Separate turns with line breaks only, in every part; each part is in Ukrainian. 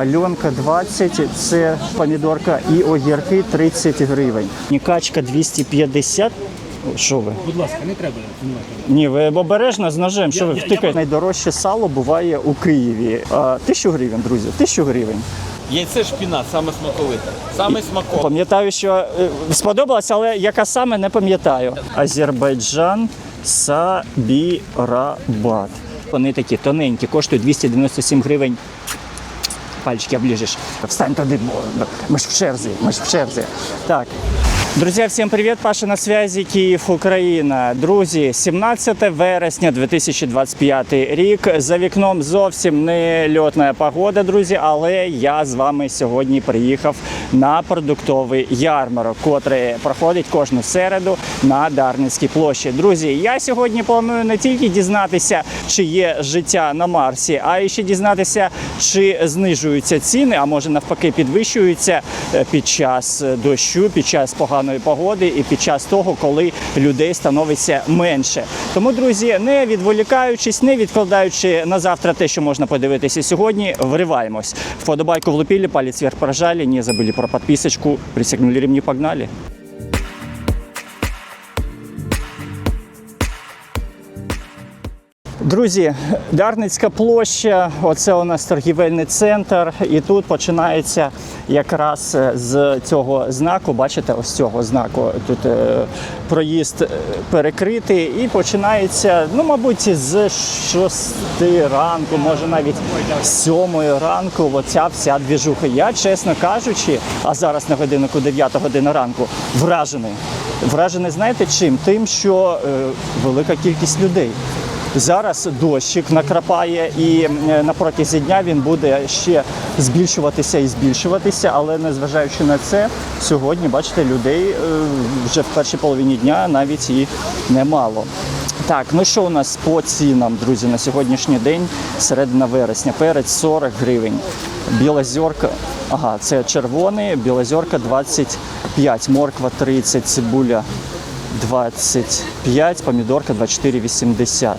Альонка 20, це помідорка і огірки 30 гривень. Качка 250. О, Що ви?
Будь ласка, не треба.
Ні, ви обережно з ножем, що ви втикаєте. Найдорожче сало буває у Києві. А, Тисячу гривень, друзі, тисячу гривень.
Яйце шпінат, саме смаковите. Саме смакове.
Пам'ятаю, що е, сподобалось, але яка саме не пам'ятаю. Азербайджан Сабірабад. Вони такі тоненькі, коштують 297 гривень. Пальчики оближеш. Встань бо ми ж в черзі, ми ж в черзі. Так. Друзі, всім привіт! Паша на связі Київ, Україна. Друзі, 17 вересня 2025 рік. За вікном зовсім не льотна погода, друзі, але я з вами сьогодні приїхав на продуктовий ярмарок, котрий проходить кожну середу на Дарницькій площі. Друзі, я сьогодні планую не тільки дізнатися, чи є життя на Марсі, а і ще дізнатися, чи знижуються ціни, а може навпаки підвищуються е, під час е, дощу, під час поганої погоди і під час того, коли людей становиться менше. Тому, друзі, не відволікаючись, не відкладаючи на завтра те, що можна подивитися сьогодні, вриваємось. Вподобайку влупили, палець вверх прожали, не забыли про подписочку, присягнули ремни, погнали. Друзі, Дарницька площа, оце у нас торгівельний центр, і тут починається якраз е, з цього знаку. Бачите, ось цього знаку. Тут е, проїзд е, перекритий, і починається, ну, мабуть, з 6 ранку, може навіть з 7 ранку. Оця вся двіжуха. Я, чесно кажучи, а зараз на годиннику 9 година ранку, вражений. Вражений, знаєте чим? Тим, що е, велика кількість людей. Зараз дощик накрапає, і е, на протязі дня він буде ще збільшуватися і збільшуватися. Але незважаючи на це, сьогодні, бачите, людей е, вже в першій половині дня навіть і немало. Так, ну що у нас по цінам, друзі, на сьогоднішній день, середина вересня, перець 40 гривень, білозорка, ага, це червоний, білозорка 25, морква 30, цибуля 25, помідорка 24,80.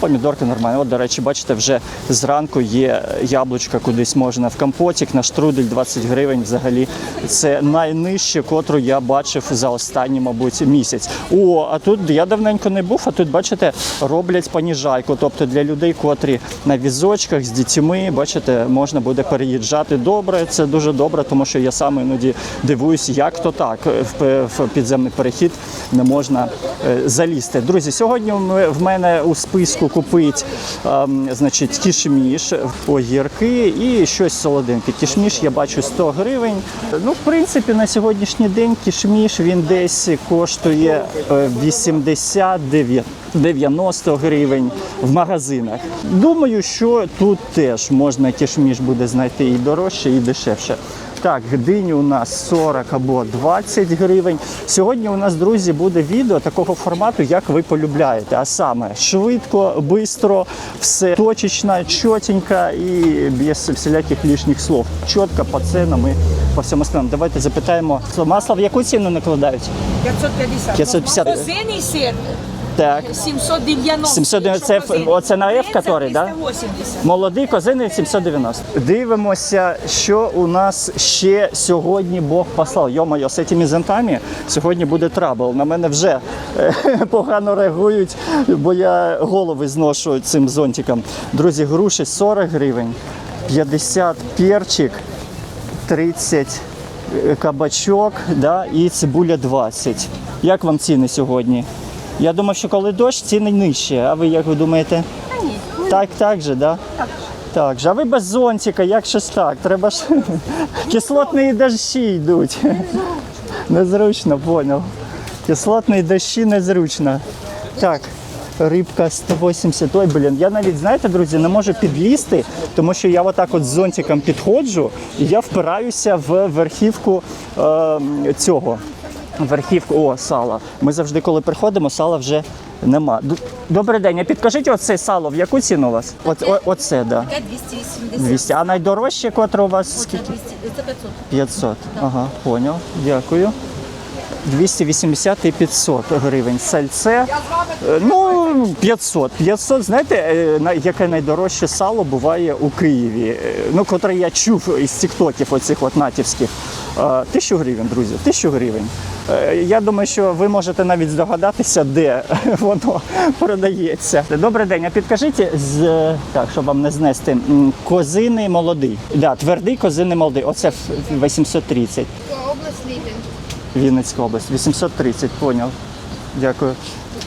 Помідорка нормальна. От, до речі, бачите, вже зранку є яблучка кудись можна в компотик, на штрудель 20 гривень взагалі. Це найнижче, котру я бачив за останній, мабуть, місяць. О, а тут я давненько не був, а тут, бачите, роблять паніжайку. Тобто для людей, котрі на візочках з дітьми, бачите, можна буде переїжджати добре. Це дуже добре, тому що я сам іноді дивуюсь, як то так в, підземний перехід не можна е, залізти. Друзі, сьогодні в мене у списку купить ем, значить, кішміш, огірки і щось солоденьке. Кішміш я бачу 100 гривень. Ну, в принципі, на сьогоднішній день кішміш він десь коштує е, 89 90 гривень в магазинах. Думаю, що тут теж можна кішміш буде знайти і дорожче, і дешевше. Так, дині у нас 40 або 20 гривень. Сьогодні у нас, друзі, буде відео такого формату, як ви полюбляєте. А саме швидко, швидко, все точечно, чотенько і без всіляких лишніх слов. Чітко по ценам і по всьому остальному. Давайте запитаємо. Масло в яку ціну накладають?
550.
550.
Козиний сир
Так.
790.
790. Це оце на F, который, да?
380.
Молодий козини 790. Дивимося, що у нас ще сьогодні Бог послав. Йо-моє, з цими зонтами сьогодні буде трабл. На мене вже е, погано реагують, бо я голови зношу цим зонтиком. Друзі, груші 40 гривень, 50 перчик, 30 кабачок да, і цибуля 20. Як вам ціни сьогодні? Я думаю, що коли дощ, ціни нижчі. А ви як ви думаєте? Так, так же, да? Так же. А ви без зонтика, як щось так? Треба ж кислотні дощі йдуть. Незручно, поняв. Кислотні дощі незручно. Так, рибка 180. Ой, блін, я навіть, знаєте, друзі, не можу підлізти, тому що я отак от з зонтиком підходжу і я впираюся в верхівку е, цього. Верхівку, о, сало. Ми завжди, коли приходимо, сала вже нема. Д- Добрий день, а підкажіть оце сало, в яку ціну у вас? От, о, оце, да.
Таке 280.
200. А найдорожче, котре у вас скільки?
200, це 500.
500. Ага, поняв. Дякую. 280 і 500 гривень. Сальце, е, ну, 500. 500, знаєте, е, на- яке найдорожче сало буває у Києві, Е, ну, котре я чув із тіктоків оцих от натівських. Е, Тисячу гривень, друзі, тисячу гривень. Е, Я думаю, що ви можете навіть здогадатися, де воно продається. Добрий день, а підкажіть, з, так, щоб вам не знести, козини молодий. Да, твердий козини молодий. Оце ф- 830.
Область Ліпін.
Вінницька область. 830, поняв. Дякую.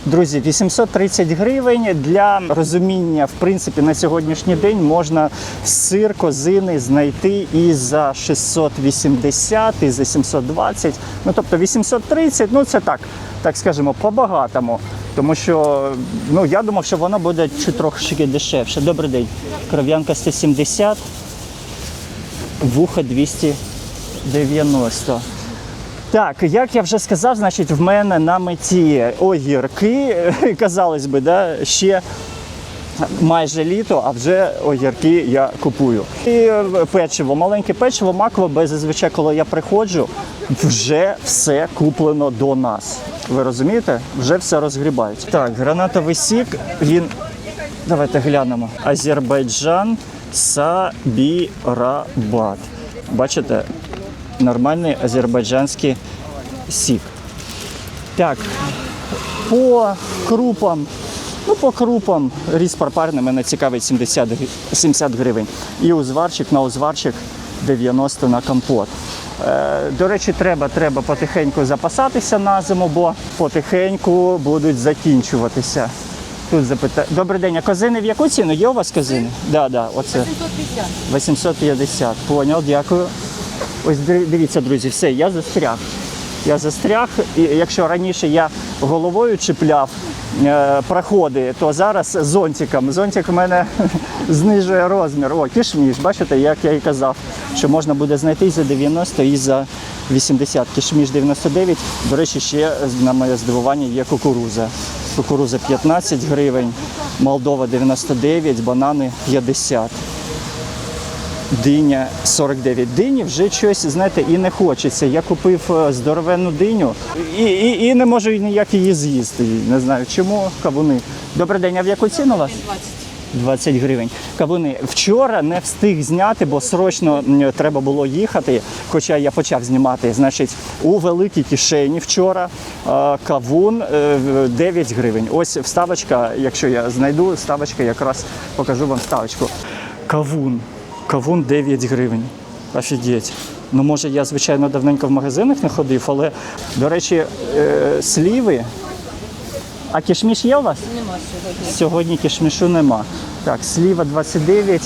Друзі, 830 гривень для розуміння, в принципі, на сьогоднішній день можна сир козини знайти і за 680, і за 720. Ну тобто 830, ну це так, так скажемо, по-багатому. Тому що ну я думав, що воно буде чуть трохи дешевше. Добрий день. Кров'янка 170, вуха 290. Так, як я вже сказав, значить, в мене на меті огірки, казалось би, да, ще майже літо, а вже огірки я купую. І е, печиво, маленьке печиво, маково, бо зазвичай, коли я приходжу, вже все куплено до нас. Ви розумієте? Вже все розгрібають. Так, гранатовий сік, він. Давайте глянемо. Азербайджан Сабірабад. Бачите, нормальний азербайджанський сік. Так, по крупам. Ну, по крупам різ парпарний мене цікавить 70, 70 гривень. І узварчик на узварчик 90 на компот. Е, до речі, треба, треба потихеньку запасатися на зиму, бо потихеньку будуть закінчуватися. Тут запита... Добрий день, а козини в яку ціну? Є у вас козини? Да, да, оце. 850. Поняв, дякую. Ось дивіться, друзі, все, я застряг. Я застряг, і якщо раніше я головою чіпляв е, проходи, то зараз зонтиком. Зонтик в мене знижує розмір. О, кішміш, бачите, як я і казав, що можна буде знайти і за 90 і за 80. Кішміш 99. До речі, ще на моє здивування є кукуруза. Кукуруза 15 гривень, Молдова 99, банани 50. Диня 49. Дині вже щось, знаєте, і не хочеться. Я купив е, здоровенну диню і, і, і не можу ніяк її з'їсти. Не знаю чому. Кавуни. Добрий день, а в яку ціну у вас? 20 гривень. Кавуни. Вчора не встиг зняти, бо срочно треба було їхати. Хоча я почав знімати. Значить, у великій кишені вчора е, кавун е, 9 гривень. Ось вставочка, якщо я знайду, вставочка якраз покажу вам вставочку. Кавун. Кавун 9 гривень. Офігеть. Ну, може, я, звичайно, давненько в магазинах не ходив, але, до речі, е, сліви. А кішміш є у вас? Нема сьогодні. Сьогодні кішмішу нема. Так, сліва 29,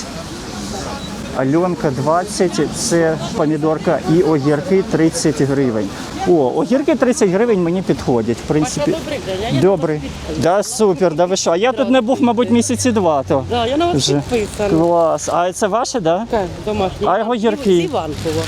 Альонка 20, це помідорка і огірки 30 гривень. О, огірки 30 гривень мені підходять. В принципі. Добрий. Да, супер, да ви що? А я тут не був, мабуть, місяці два. То.
Да, я на вас підписана.
Клас. А це ваше. Да?
Так, домашні.
А огірки?
З Іванкова.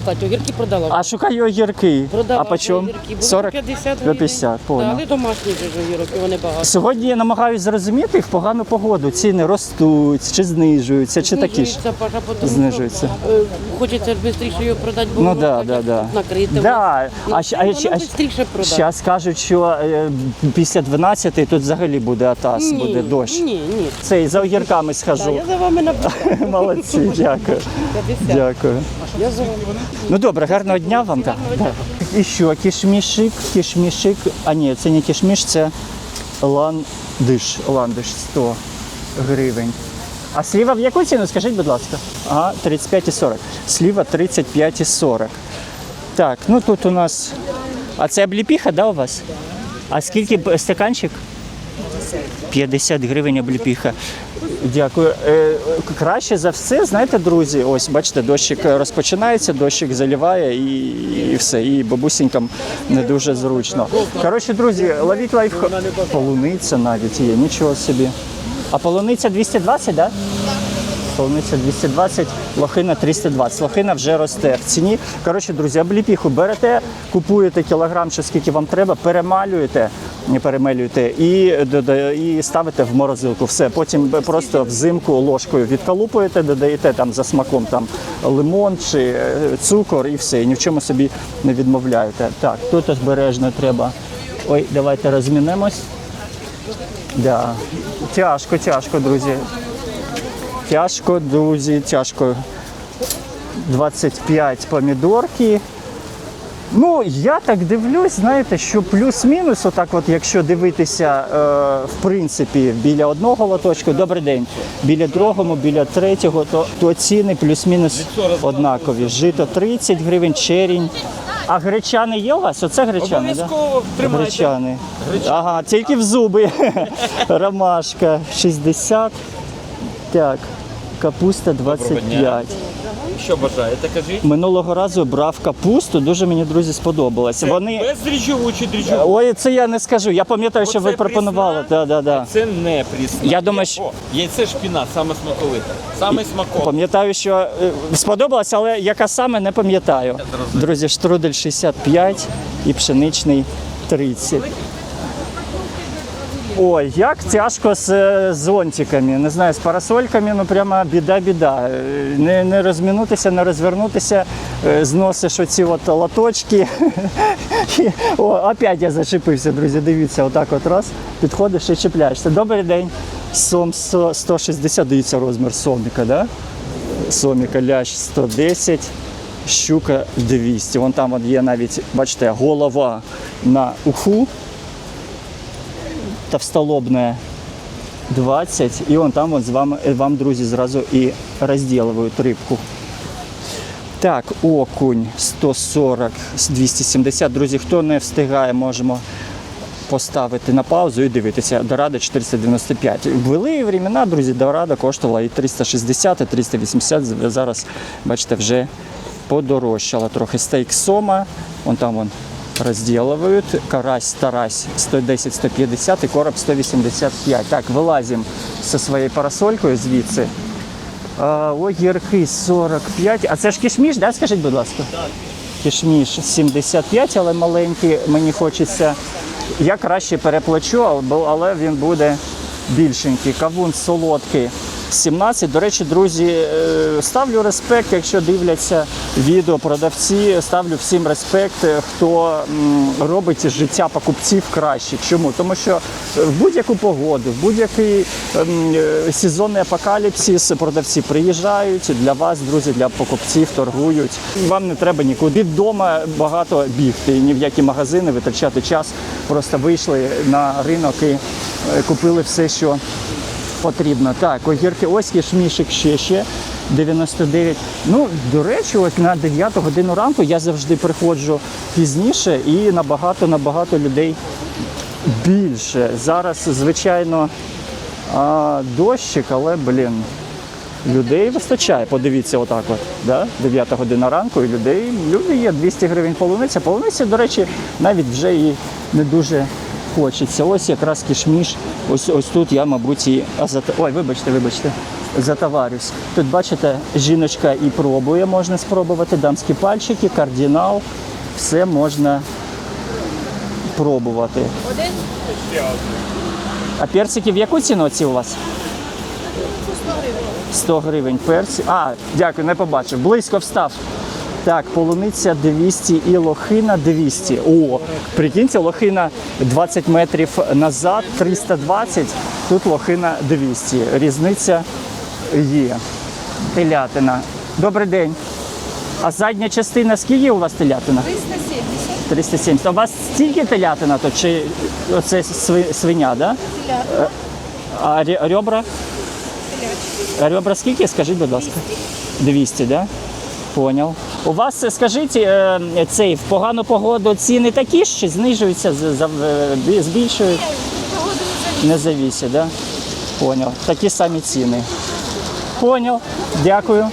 Кстати, огірки продала.
А шукаю огірки.
продала
а по чому?
огірки. Були
40?
50
До 50,
Да, але домашні вже ж огірки, вони багато.
Сьогодні я намагаюся зрозуміти в погану погоду. Ціни ростуть, чи знижуються, чи такі ж.
Знижується, Паша, потому що,
Знижується.
е, Хочеться швидше його продати, бо
Ну
воно
да, да, да.
накрити.
Да.
Ну,
А, щ- а,
воно
а,
швидше продати.
Зараз кажуть, що е, після 12 тут взагалі буде атас, буде дощ.
Ні, ні.
Це і за огірками
Да,
схожу.
я за вами наблюдаю.
Молодці, дякую.
50.
Дякую.
Я за вами.
Ну добре, гарного дня вам. Так. І що, кішмішик, кішмішик. А ні, це не кішміш, це ландиш. Ландиш 100 гривень. А сліва в яку ціну? Скажіть, будь ласка. Ага, 35,40. Сліва 35,40. Так, ну тут у нас. А це обліпіха, да, у вас? А скільки б- стаканчик? 50 гривень обліпіха. Дякую. Е, краще за все, знаєте, друзі, ось бачите, дощик розпочинається, дощик заливає і, і все. І бабусінькам не дуже зручно. Коротше, друзі, ловіть лайфхак. Полуниця навіть є, нічого собі. А полуниця 220, так? Да? Полуниця 220, лохина 320. Лохина вже росте в ціні. Коротше, друзі, обліпіху берете, купуєте кілограм, чи скільки вам треба, перемалюєте, перемелюєте і, і ставите в морозилку. Все. Потім просто взимку ложкою відкалупуєте, додаєте там за смаком там лимон чи е, цукор і все. І ні в чому собі не відмовляєте. Так, тут обережно треба. Ой, давайте розмінемось. Да. Тяжко, тяжко, друзі. Тяжко, друзі, тяжко. 25 помідорки. Ну, я так дивлюсь, знаєте, що плюс-мінус, отак, от, якщо дивитися, е, в принципі, біля одного лоточку, добрий день, біля другого, біля третього, то, то ціни плюс-мінус однакові. Жито 30 гривень, черінь. А гречани є у вас? Оце гречани, так?
Обов'язково тримайте.
Гречани. Ага, тільки в зуби. Ромашка 60. Так, капуста 25.
Що бажаєте, кажіть?
Минулого разу брав капусту, дуже мені друзі сподобалося. Вони
Без дріжджову чи дріжджову?
ой, це я не скажу. Я пам'ятаю, що ви
Оце
пропонували.
прісна?
Да, да, да.
Це не прісна.
Я думаю, що-
О, яйце шпінат, саме смаковите. Саме смакове.
Пам'ятаю, що е, сподобалось, але яка саме не пам'ятаю. Друзі, штрудель 65 і пшеничний 30. Ой, як тяжко з е, зонтиками, не знаю, з парасольками, ну прямо біда-біда. Е, Не, не розмінутися, не розвернутися, е, зносиш оці от лоточки. О, опять я зачепився, друзі. Дивіться, отак от раз, підходиш і чіпляєшся. Добрий день. Сом 160, дивіться розмір соміка, да? Соміка лящ 110, щука 200. Вон там от є навіть, бачите, голова на уху товстолобная 20. І он там от з вами, вам, друзі, зразу і розділують рибку. Так, окунь 140, 270. Друзі, хто не встигає, можемо поставити на паузу і дивитися. Дорада 495. Були времена, друзі, Дорада коштувала і 360, і 380. Зараз, бачите, вже подорожчала трохи. Стейк сома, вон там вон розділують. Карась, тарась 110-150 і короб 185. Так, вилазимо зі своєю парасолькою звідси. А, огірки 45. А це ж кішміш, да? скажіть, будь ласка? Кішміш 75, але маленький. Мені хочеться. Я краще переплачу, але він буде більшенький. Кавун солодкий 17. До речі, друзі, е, ставлю респект, якщо дивляться відео продавці. Ставлю всім респект, е, хто робить життя покупців краще. Чому? Тому що в будь-яку погоду, в будь-який ем, е, сезонний апокаліпсис продавці приїжджають для вас, друзі, для покупців торгують. Вам не треба нікуди вдома багато бігти, ні в які магазини витрачати час. Просто вийшли на ринок і купили все, що потрібно. Так, огірки, ось кишмішик ще ще. 99. Ну, до речі, ось на 9 годину ранку я завжди приходжу пізніше і набагато набагато людей більше. Зараз, звичайно, а, дощик, але, блін, людей вистачає. Подивіться, отак от. Да? 9 година ранку, і людей, люди є 200 гривень полуниця. Полуниця, до речі, навіть вже і не дуже хочеться. Ось якраз кішміш. Ось ось тут я, мабуть, і. Ой, вибачте, вибачте, затоварюсь. Тут бачите, жіночка і пробує, можна спробувати. Дамські пальчики, кардинал. Все можна пробувати. А персики в яку ціну ці у вас? 100 гривень перці. А, дякую, не побачив. Близько встав. Так, полуниця 200 і лохина 200. О, прикиньте, лохина 20 метрів назад, 320, тут лохина 200. Різниця є. Телятина. Добрий день. А задня частина скільки у вас телятина?
370.
370. А у вас стільки телятина тут чи оце свиня, да? Е, А ребра? А ребра скільки, скажіть, будь ласка? 200, да? Поняв. У вас, е, скажіть, е, цей, в погану погоду ціни такі ж чи знижуються, е, бі- збільшують? Не завісить, да? Поняв. Такі самі ціни. Поняв. Дякую.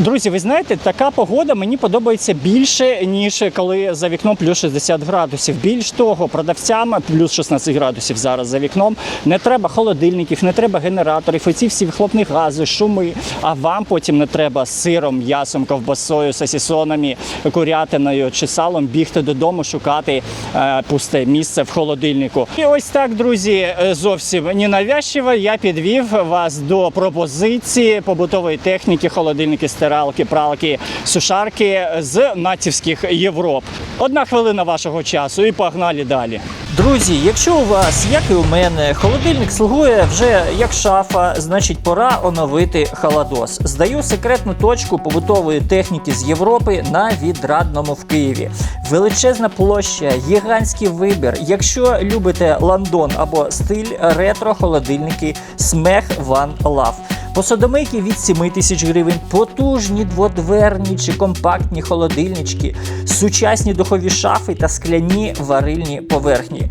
Друзі, ви знаєте, така погода мені подобається більше, ніж коли за вікном плюс 60 градусів. Більш того, продавцям плюс 16 градусів зараз за вікном. Не треба холодильників, не треба генераторів, оці всі вихлопні гази, шуми. А вам потім не треба сиром, м'ясом, ковбасою, сосісонами, курятиною чи салом бігти додому, шукати е, пусте місце в холодильнику. І ось так, друзі, е, зовсім ненавязчиво я підвів вас до пропозиції побутової техніки, холодильники, стиралки, пралки, сушарки з натівських Європ. Одна хвилина вашого часу і погнали далі.
Друзі, якщо у вас, як і у мене, холодильник слугує вже як шафа, значить пора оновити холодос. Здаю секретну точку побутової техніки з Європи на відрадному в Києві. Величезна площа, гігантський вибір. Якщо любите ландон або стиль ретро холодильники Смех One Love. Посудомийки від 7 тисяч гривень, потужні дводверні чи компактні холодильнички, сучасні духові шафи та скляні варильні поверхні.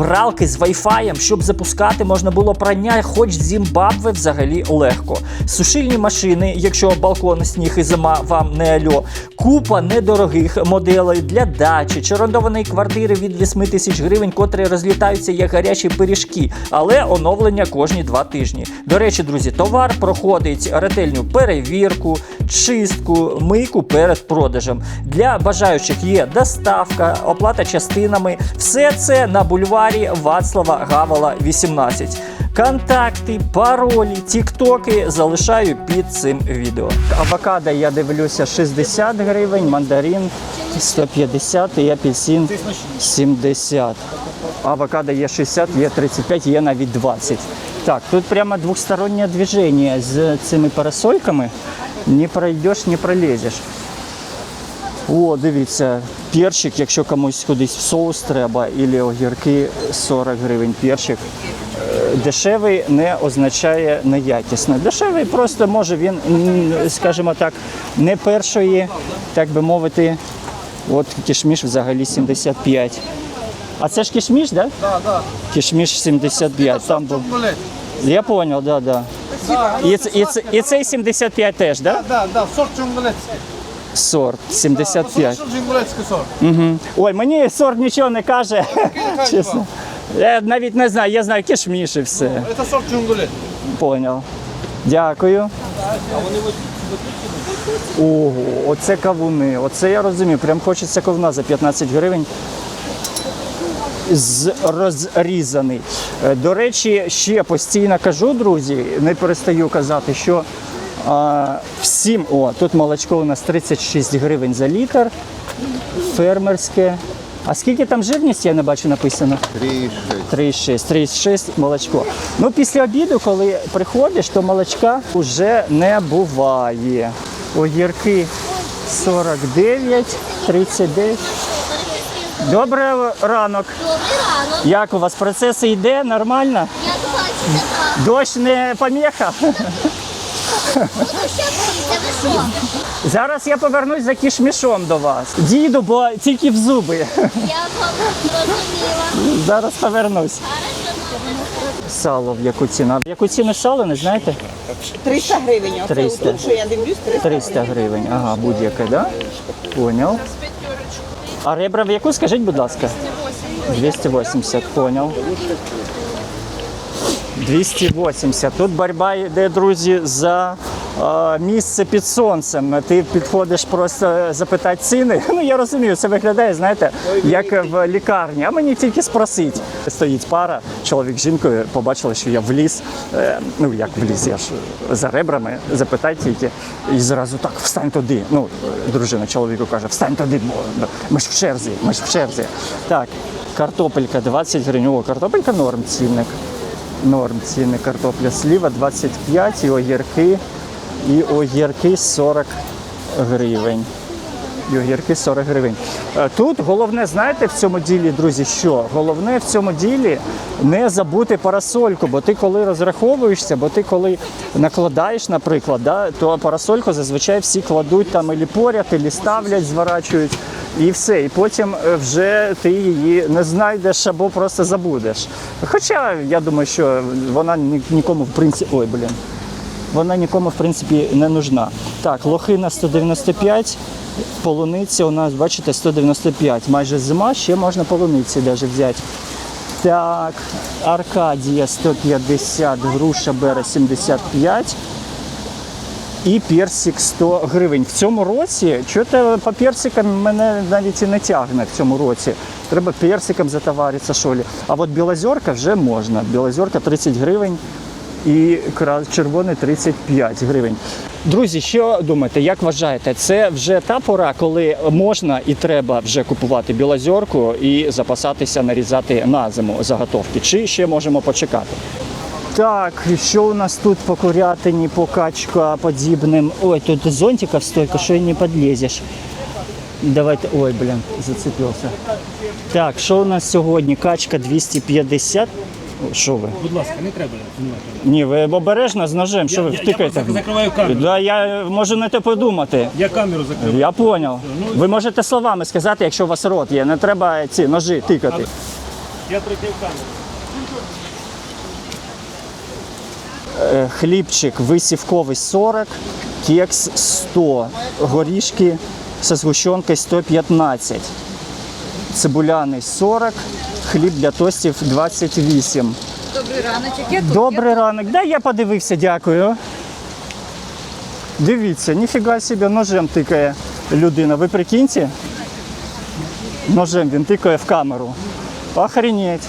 Пралки з вайфаєм, щоб запускати можна було прання, хоч Зімбабве взагалі легко. Сушильні машини, якщо балкон, сніг і зима вам не альо. Купа недорогих моделей для дачі чи орендованої квартири від 8 тисяч гривень, котрі розлітаються як гарячі пиріжки, але оновлення кожні два тижні. До речі, друзі, товар проходить ретельну перевірку, чистку, мийку перед продажем. Для бажаючих є доставка, оплата частинами. Все це на бульварі Вацлава Гавала, 18. Контакти, паролі, тіктоки залишаю під цим відео.
Авокадо я дивлюся 60 гривень, мандарин 150 і апельсин 70. Авокадо є 60, є 35, є навіть 20. Так, тут прямо двостороннє движення з цими парасольками. Не пройдеш, не пролезеш. О, дивіться, перчик, якщо комусь кудись в соус треба, і огірки 40 гривень перчик. Е, Дешевий не означає неякісний. Дешевий просто може він, скажімо так, не першої, так би мовити, от кішміш взагалі 75. А це ж кішміш, так? Да?
Да, да.
Кішміш 75. Там був. Я зрозумів, да, да. І, ц- і, і цей 75 теж, так? да?
Да, да, сорт чунгулецький.
Сорт 75.
Сорт чунгулецький сорт.
Угу. Ой, мені сорт нічого не каже. Чесно. Я навіть не знаю, я знаю кішміш і все.
Это сорт чунгулет.
Поняв. Дякую. Ого, оце кавуни. Оце я розумію. Прям хочеться ковна за 15 гривень. З розрізаний. Е, До речі, ще постійно кажу, друзі, не перестаю казати, що а, всім, о, тут молочко у нас 36 гривень за літр, фермерське. А скільки там жирність, я не бачу написано? 3,6. 3,6 молочко. Ну, після обіду, коли приходиш, то молочка вже не буває. Огірки 49, 39. Добрий ранок.
Добрий ранок.
Як у вас процес йде? Нормально?
Я бачу.
Дощ не поміха?
Буду ще вчитися, ви що?
Зараз я повернусь за кішмішом до вас. Діду, бо тільки в зуби.
Я зрозуміла.
Зараз повернусь. Сало в яку ціну? А В яку ціну сало, не знаєте?
300 гривень.
300.
отут, що я дивлюсь, 300.
300 гривень. Ага, будь-яке, да? Поняв. А ребра в яку, скажіть, будь ласка? 280, поняв. 280. Тут боротьба йде, друзі, за е, місце під сонцем. Ти підходиш просто запитати ціни. Ну я розумію, це виглядає, знаєте, як в лікарні. А мені тільки спросить. Стоїть пара, чоловік з жінкою, побачили, що я вліз. Е, ну як вліз, я ж за ребрами, запитай тільки. І зразу так, встань туди. Ну, дружина чоловіку каже, встань туди, бо ми ж в черзі, ми ж в черзі. Так, картопелька 20 гривень. О, картопелька норм цінник. Норм ціни картопля сліва 25 і огірки. І огірки 40 гривень. І огірки 40 гривень. Е, Тут головне, знаєте, в цьому ділі, друзі, що? Головне в цьому ділі не забути парасольку, бо ти коли розраховуєшся, бо ти коли накладаєш, наприклад, да, то парасольку зазвичай всі кладуть там і поряд, і ставлять, зворачують. І все, і потім е, вже ти її не знайдеш або просто забудеш. Хоча я думаю, що вона нікому в принципі. Ой, блін. Вона нікому в принципі не нужна. Так, лохина 195, полуниця у нас, бачите, 195. Майже зима, ще можна полуниці навіть взяти. Так, Аркадія 150, груша Бера 75 і персик 100 гривень. В цьому році, чого по персикам мене навіть і не тягне в цьому році. Треба персиком затоваритися, що лі. А от білозерка вже можна. Білозерка 30 гривень і червоний 35 гривень. Друзі, що думаєте, як вважаєте, це вже та пора, коли можна і треба вже купувати білозерку і запасатися, нарізати на зиму заготовки? Чи ще можемо почекати? Так, що у нас тут по курятині, по качкоподібним? Ой, тут зонтиков столько, що і не підлізеш. Давайте, ой, блін, зацепився. Так, що у нас сьогодні? Качка 250. Що ви?
Будь ласка, не треба знімати.
Ні, ви обережно з ножем, що ви
я
втикаєте?
просто закриваю камеру.
Да, я можу не те подумати.
Я камеру закрив.
Я понял. Ви можете словами сказати, якщо у вас рот є, не треба ці ножі тикати.
Я прикрив камеру.
Е, Хлібчик висівковий 40, кекс 100, горішки зі згущенкою 115, цибуляний 40, хліб для тостів 28.
Добрий раночок. Я
Добрий ранок. Да, я подивився, дякую. Дивіться, ніфіга собі, ножем тикає людина. Ви прикиньте? Ножем він тикає в камеру. Охренеть.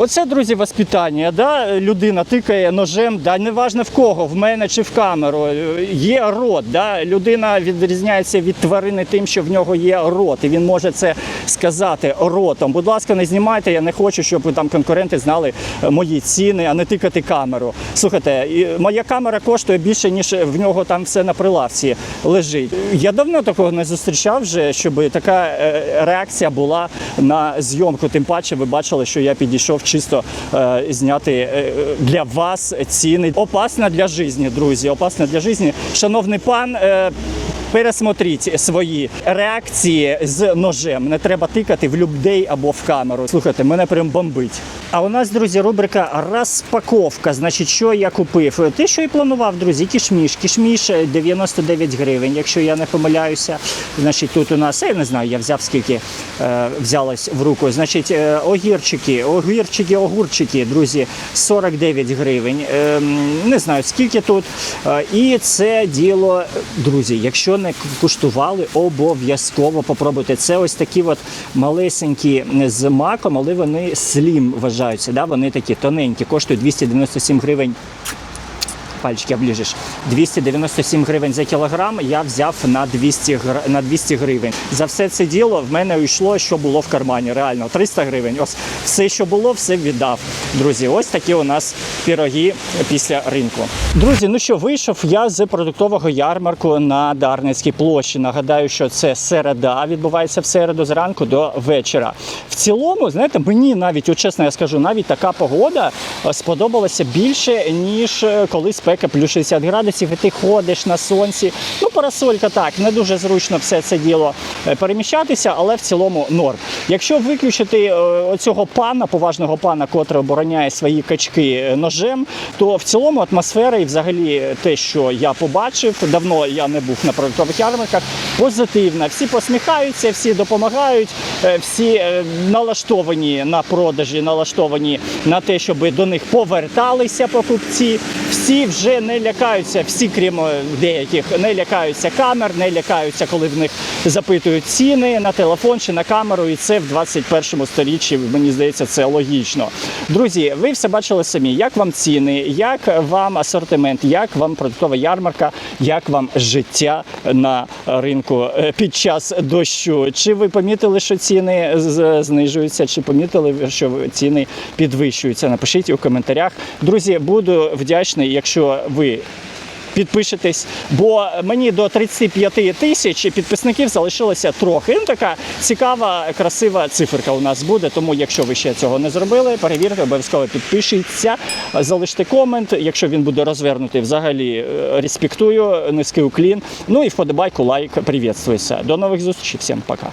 Оце, друзі, воспитання. Да? Людина тикає ножем, да, неважно в кого, в мене чи в камеру. Є рот. Да? Людина відрізняється від тварини тим, що в нього є рот, і він може це сказати ротом. Будь ласка, не знімайте, я не хочу, щоб там конкуренти знали е, мої ціни, а не тикати камеру. Слухайте, моя камера коштує більше, ніж в нього там все на прилавці лежить. Я давно такого не зустрічав вже, щоб така е, реакція була на зйомку. Тим паче, ви бачили, що я підійшов чисто е, зняти для вас ціни. Опасно для життя, друзі. Опасно для життя. Шановний пан. Е, Пересмотріть свої реакції з ножем. Не треба тикати в людей або в камеру. Слухайте, мене прям бомбить. А у нас, друзі, рубрика розпаковка. Значить, що я купив? Те, що і планував, друзі, кішміш. Кішміш е, 99 гривень, якщо я не помиляюся. Значить, тут у нас, я не знаю, я взяв скільки е, взялось в руку. Значить, е, огірчики, огірчики, огурчики, друзі, 49 гривень. Е, не знаю, скільки тут. Е, і це діло, друзі, якщо не куштували, обов'язково попробуйте. Це ось такі от малесенькі з маком, але вони слім вважаються. Да? Вони такі тоненькі, коштують 297 гривень. Пальчики оближеш. 297 гривень за кілограм я взяв на 200, на 200 гривень. За все це діло в мене йшло, що було в кармані. Реально 300 гривень. Ось все, що було, все віддав. Друзі, ось такі у нас піроги після ринку. Друзі, ну що, вийшов я з продуктового ярмарку на Дарницькій площі. Нагадаю, що це середа, відбувається в середу зранку до вечора. В цілому, знаєте, мені навіть, от чесно я скажу, навіть така погода е, сподобалася більше, ніж е, коли спека плюс 60 градусів, і ти ходиш на сонці. Ну, парасолька так, не дуже зручно все це діло е, переміщатися, але в цілому норм. Якщо виключити е, оцього пана, поважного пана, котрий обороняє свої качки е, ножем, то в цілому атмосфера і взагалі те, що я побачив, давно я не був на продуктових ярмарках, позитивна. Всі посміхаються, всі допомагають, всі налаштовані на продажі, налаштовані на те, щоб до них поверталися покупці. Всі вже не лякаються, всі, крім е, деяких, не лякаються камер, не лякаються, коли в них запитують ціни на телефон чи на камеру. І це в 21 сторіччі, мені здається, це логічно. Друзі, ви все бачили самі, як вам ціни, як вам асортимент, як вам продуктова ярмарка, як вам життя на ринку е, під час дощу. Чи ви помітили, що ціни знижуються, чи помітили, що ціни підвищуються? Напишіть у коментарях. Друзі, буду вдячний, якщо ви. Підпишитесь, бо мені до 35 тисяч підписників залишилося трохи. Ну, така цікава, красива циферка у нас буде. Тому, якщо ви ще цього не зробили, перевірте, обов'язково підпишіться, залиште комент. Якщо він буде розвернутий, взагалі е, респектую, низький уклін. Ну і вподобайку, лайк, привітствуйся. До нових зустрічей, всім пока.